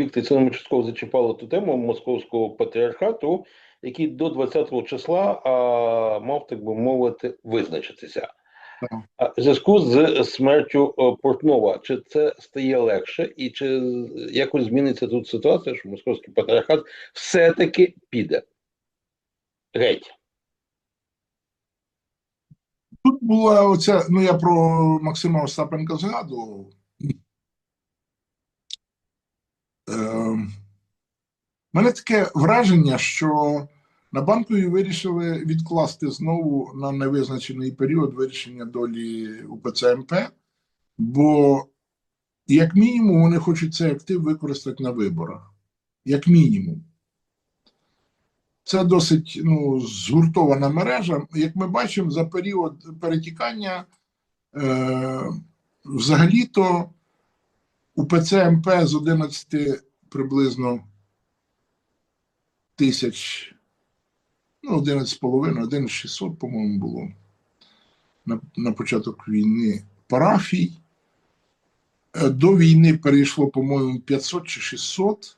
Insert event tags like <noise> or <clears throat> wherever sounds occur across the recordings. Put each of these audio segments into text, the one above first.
Віктор Ціному частково зачіпало ту тему московського патріархату, який до 20-го числа а, мав, так би мовити, визначитися. В зв'язку з смертю е, Портнова, чи це стає легше, і чи якось зміниться тут ситуація, що московський патріархат все-таки піде? Геть. Тут була оця, ну я про Максима Остапенка згадував. Е, мене таке враження, що на банкові вирішили відкласти знову на невизначений період вирішення долі УПЦ МП, бо, як мінімум, вони хочуть цей актив використати на виборах. Як мінімум. Це досить ну, згуртована мережа. Як ми бачимо, за період перетікання е, взагалі-то УПЦ МП з 11 приблизно тисяч, ну, 11,5, 1,600, по-моєму, було на, на початок війни парафій. Е, До війни перейшло, по-моєму, 500 чи 600.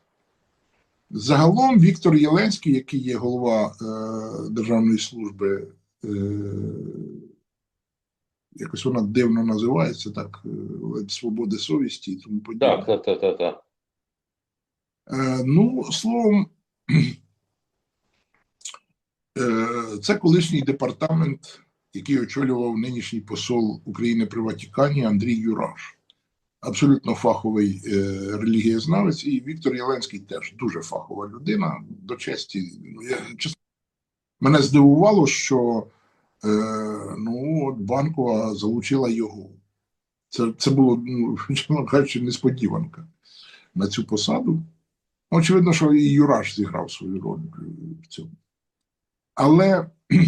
Загалом Віктор Єленський, який є голова е, Державної служби, е, якось вона дивно називається, так, е, свободи совісті і тому подібне. Так, так, так, так, так. Е, ну, словом, <clears throat> е, це колишній департамент, який очолював нинішній посол України при Ватикані Андрій Юраш. Абсолютно фаховий е, релігієзнавець, і Віктор Єленський теж дуже фахова людина. До честі, ну, я, чесно, мене здивувало, що е, ну, от банкова залучила його. Це, це було, ну, <laughs> чесно кажучи, несподіванка на цю посаду. Очевидно, що і Юраш зіграв свою роль в цьому. Але <clears throat>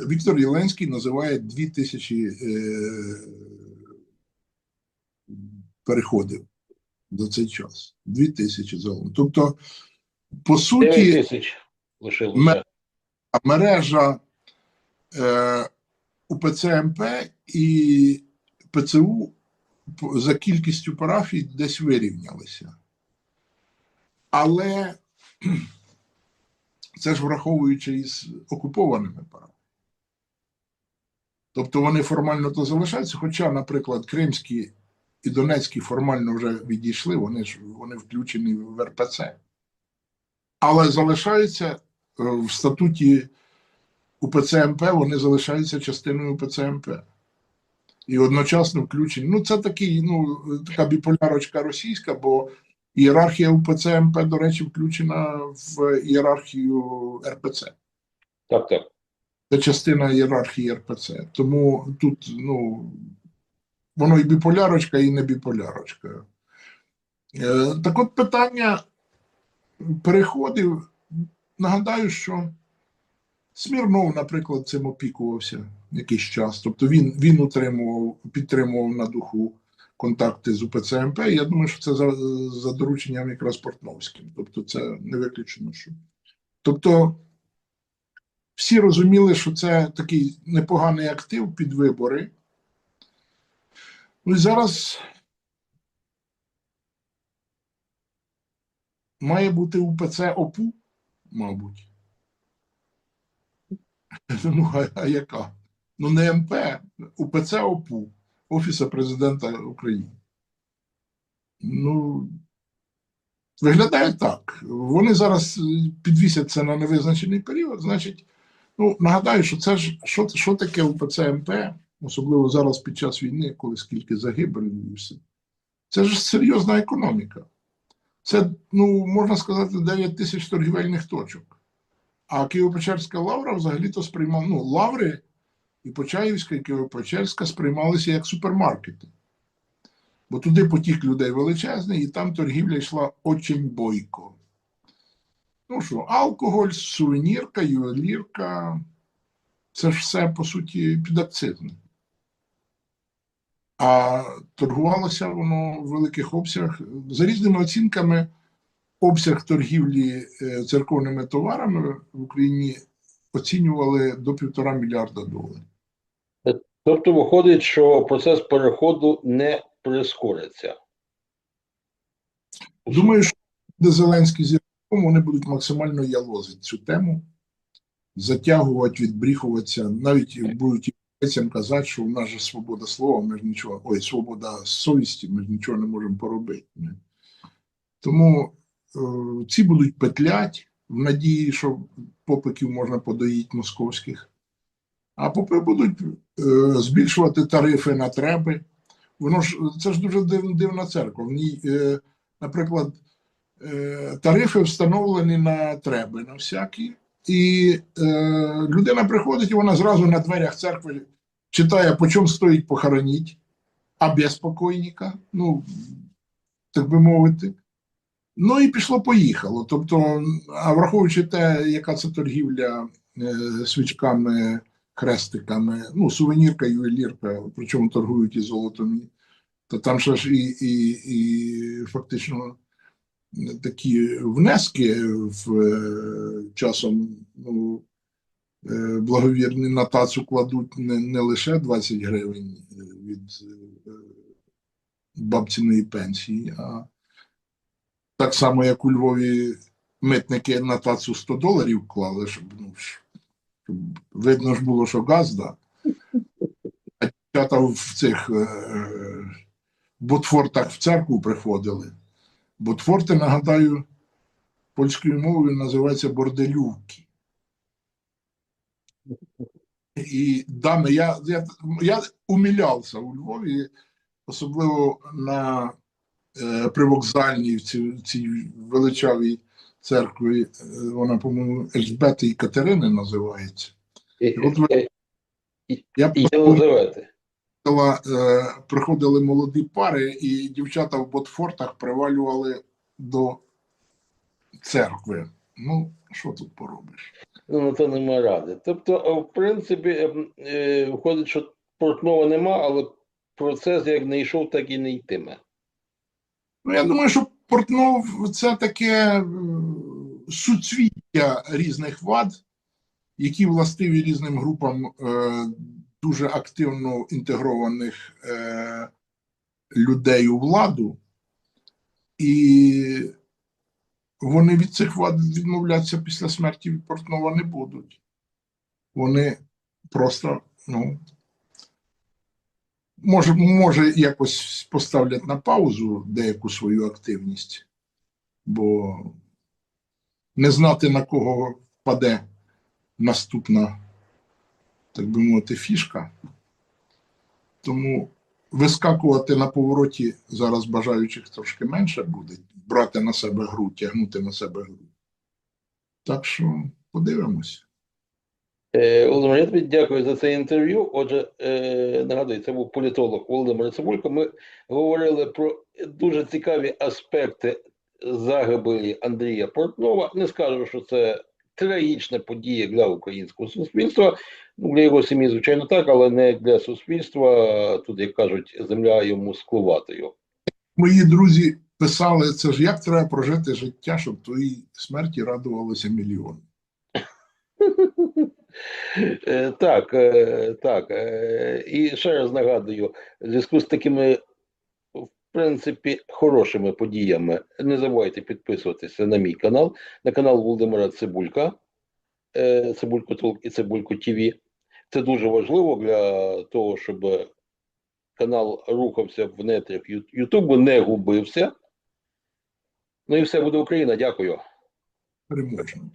Віктор Єленський називає дві тисячі е, переходів за цей час. Дві тисячі загалом. Тобто, по суті, лишилося. Ме- мережа е, УПЦ МП і ПЦУ за кількістю парафій десь вирівнялися. Але <clears throat> це ж враховуючи із окупованими парафіями. Тобто вони формально то залишаються, хоча, наприклад, Кримські і Донецькі формально вже відійшли, вони ж вони включені в РПЦ. Але залишаються е, в статуті УПЦ МП, вони залишаються частиною УПЦ МП. І одночасно включені. Ну, це такий, ну, така біполярочка російська, бо ієрархія УПЦ МП, до речі, включена в ієрархію РПЦ. Так, так. Це частина ієрархії РПЦ. Тому тут, ну, воно і біполярочка, і не біполярочка. Е, так от питання переходів. Нагадаю, що Смірнов, наприклад, цим опікувався якийсь час. Тобто він, він утримував, підтримував на духу контакти з УПЦ МП. Я думаю, що це за, за дорученням якраз Портновським. Тобто, це не виключено, що. Тобто, всі розуміли, що це такий непоганий актив під вибори. Ну і зараз має бути УПЦ ОПУ, мабуть. <laughs> Ну, а, а яка? Ну, не МП, УПЦ ОПУ, Офіса президента України. Ну, виглядає так. Вони зараз е, підвісять це на невизначений період. Значить, ну, нагадаю, що це ж що, що таке УПЦ МП, особливо зараз під час війни, коли скільки загибель і все. Це ж серйозна економіка. Це, ну, можна сказати, 9 тисяч торгівельних точок. А Києво-Печерська лавра взагалі-то сприймала, ну, лаври і Почаївська, і Києво-Печерська сприймалися як супермаркети. Бо туди потік людей величезний, і там торгівля йшла очень бойко. Ну що, алкоголь, сувенірка, ювелірка це ж все, по суті, підакцизне. А торгувалося воно в великих обсягах. За різними оцінками, обсяг торгівлі е, церковними товарами в Україні оцінювали до півтора мільярда доларів. Тобто виходить, що процес переходу не прискориться. Думаю, що де Зеленський з Єрмаком, вони будуть максимально ялозити цю тему, затягувати, відбріхуватися, навіть будуть європейцям казати, що у нас же свобода слова, ми ж нічого, ой, свобода совісті, ми ж нічого не можемо поробити. Тому ці будуть петлять в надії, що попиків можна подоїти московських. А попи будуть е, збільшувати тарифи на треби. Воно ж це ж дуже див, дивна церква. В ній, е, наприклад, е, тарифи встановлені на треби на всякі, і е, людина приходить, і вона зразу на дверях церкви читає, по чому стоїть похороніть, а без покойника, ну, так би мовити. Ну і пішло-поїхало. Тобто, а враховуючи те, яка це торгівля е, свічками, хрестиками, ну, сувенірка, ювелірка, причому торгують і золотом, то там ще ж і, і, і фактично такі внески в е, часом ну, е, благовірні на тацу кладуть не, не лише 20 гривень від е, бабціної пенсії, а так само, як у Львові митники на тацу 100 доларів клали, щоб, ну, щоб видно ж було, що газда. А дівчата в цих е, ботфортах в церкву приходили. Ботфорти, нагадаю, польською мовою називаються борделювки. І дами, я, я, я умилявся у Львові, особливо на е, привокзальній в цій, цій величавій церкві, е, вона, по-моєму, Ельжбети і Катерини називається. І, От ви- Я приходила, е, приходили молоді пари, і дівчата в ботфортах привалювали до церкви. Ну, що тут поробиш? Ну, на то нема ради. Тобто, е, в принципі, ем, виходить, що Портнова нема, але процес як не йшов, так і не йтиме. Ну, я думаю, що Портнов це таке е, суцвіття різних вад, які властиві різним групам е, дуже активно інтегрованих е, людей у владу, і вони від цих вад відмовлятися після смерті Портнова не будуть. Вони просто, ну, може, може, якось поставлять на паузу деяку свою активність, бо не знати на кого впаде наступна, так би мовити, фішка. Тому вискакувати на повороті зараз бажаючих трошки менше буде, брати на себе гру, тягнути на себе гру. Так що подивимося. Е, Володимир, я тобі дякую за це інтерв'ю. Отже, е, нагадую, це був політолог Володимир Цибулько. Ми говорили про дуже цікаві аспекти загибелі Андрія Портнова. Не скажу, що це трагічна подія для українського суспільства. Ну, для його сім'ї, звичайно, так, але не для суспільства. Тут, як кажуть, земля йому склуватою. Мої друзі писали, це ж як треба прожити життя, щоб твоїй смерті радувалося мільйон. <laughs> Е, Так, е, так. е, І ще раз нагадую, в зв'язку з такими, в принципі, хорошими подіями, не забувайте підписуватися на мій канал, на канал Володимира Цибулька, Цибулько Толк і Цибулько ТВ. Це дуже важливо для того, щоб канал рухався в нетрях Ютубу, не губився. Ну і все буде Україна. Дякую. Переможемо.